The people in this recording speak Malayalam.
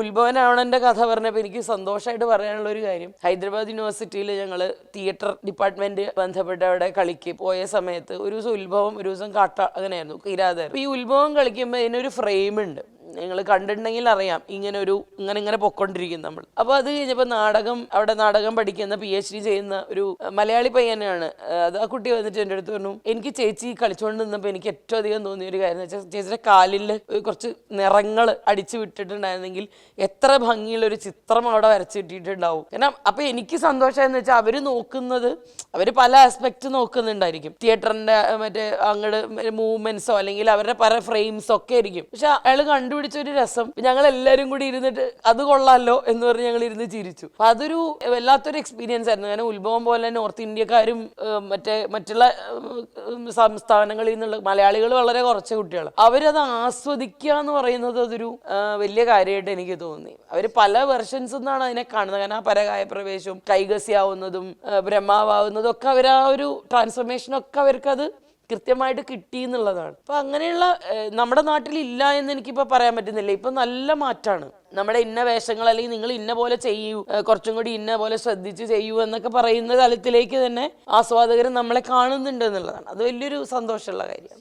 ഉത്ഭവനാവണന്റെ കഥ പറഞ്ഞപ്പോൾ എനിക്ക് സന്തോഷമായിട്ട് പറയാനുള്ള ഒരു കാര്യം. ഹൈദരാബാദ് യൂണിവേഴ്സിറ്റിയിൽ ഞങ്ങൾ തിയേറ്റർ ഡിപ്പാർട്ട്മെന്റ് ബന്ധപ്പെട്ട് അവിടെ കളിക്ക് പോയ സമയത്ത് ഒരു ദിവസം ഉത്ഭവം ഒരു ദിവസം കാട്ട അങ്ങനെയായിരുന്നു കിരാതായിരുന്നു ഈ ഉത്ഭവം കളിക്കുമ്പോൾ ഇതിനൊരു ഫ്രെയിം ഉണ്ട്. നിങ്ങൾ കണ്ടിട്ടുണ്ടെങ്കിൽ അറിയാം. ഇങ്ങനെ ഒരു ഇങ്ങനെ ഇങ്ങനെ പൊക്കൊണ്ടിരിക്കും നമ്മൾ. അപ്പോൾ അത് കഴിഞ്ഞപ്പോൾ നാടകം അവിടെ നാടകം പഠിക്കുന്ന പി എച്ച് ഡി ചെയ്യുന്ന ഒരു മലയാളി പയ്യനാണ്. അത് ആ കുട്ടി വന്നിട്ട് എന്റെ അടുത്ത് പറഞ്ഞു എനിക്ക് ചേച്ചി കളിച്ചുകൊണ്ട് നിന്നപ്പോൾ എനിക്ക് ഏറ്റവും അധികം തോന്നിയ ഒരു കാര്യം എന്ന് വെച്ചാൽ ചേച്ചിയുടെ കാലിൽ കുറച്ച് നിറങ്ങൾ അടിച്ചു വിട്ടിട്ടുണ്ടായിരുന്നെങ്കിൽ എത്ര ഭംഗിയുള്ള ഒരു ചിത്രം അവിടെ വരച്ച് കിട്ടിയിട്ടുണ്ടാവും. കാരണം അപ്പോൾ എനിക്ക് സന്തോഷമായെന്ന് വെച്ചാൽ അവർ നോക്കുന്നത് അവർ പല ആസ്പെക്ട് നോക്കുന്നുണ്ടായിരിക്കും. തിയേറ്ററിന്റെ മറ്റേ അങ്ങോട്ട് മൂവ്മെന്റ്സോ അല്ലെങ്കിൽ അവരുടെ പല ഫ്രെയിംസോ ഒക്കെ ആയിരിക്കും. പക്ഷെ അയാൾ കണ്ടുപിടിച്ച ഒരു രസം. ഞങ്ങൾ എല്ലാവരും കൂടി ഇരുന്നിട്ട് അത് കൊള്ളാലോ എന്ന് പറഞ്ഞ് ഞങ്ങൾ ഇരുന്ന് ചിരിച്ചു. അപ്പൊ അതൊരു വല്ലാത്തൊരു എക്സ്പീരിയൻസ് ആയിരുന്നു. കാരണം ഉത്ഭവം പോലെ നോർത്ത് ഇന്ത്യക്കാരും മറ്റേ മറ്റുള്ള സംസ്ഥാനങ്ങളിൽ നിന്നുള്ള മലയാളികൾ വളരെ കുറച്ച് കുട്ടികൾ അവരത് ആസ്വദിക്കുക എന്ന് പറയുന്നത് അതൊരു വലിയ കാര്യമായിട്ട് എനിക്ക് തോന്നി. അവർ പല വെർഷൻസ് എന്നാണ് അതിനെ കാണുന്നത്. കാരണം ആ പരകായ പ്രവേശവും കൈകസ്യാവുന്നതും ബ്രഹ്മാവുന്നതും ഒക്കെ അവർ ആ ഒരു ട്രാൻസ്ഫർമേഷനൊക്കെ അവർക്കത് കൃത്യമായിട്ട് കിട്ടി എന്നുള്ളതാണ്. അപ്പൊ അങ്ങനെയുള്ള നമ്മുടെ നാട്ടിൽ ഇല്ല എന്ന് എനിക്കിപ്പോ പറയാൻ പറ്റുന്നില്ല. ഇപ്പൊ നല്ല മാറ്റാണ്. നമ്മുടെ ഇന്ന വേഷങ്ങൾ അല്ലെങ്കിൽ നിങ്ങൾ ഇന്ന പോലെ ചെയ്യൂ കുറച്ചും കൂടി ഇന്ന പോലെ ശ്രദ്ധിച്ച് ചെയ്യൂ എന്നൊക്കെ പറയുന്ന തലത്തിലേക്ക് തന്നെ ആസ്വാദകർ നമ്മളെ കാണുന്നുണ്ട് എന്നുള്ളതാണ്. അത് വലിയൊരു സന്തോഷമുള്ള കാര്യമാണ്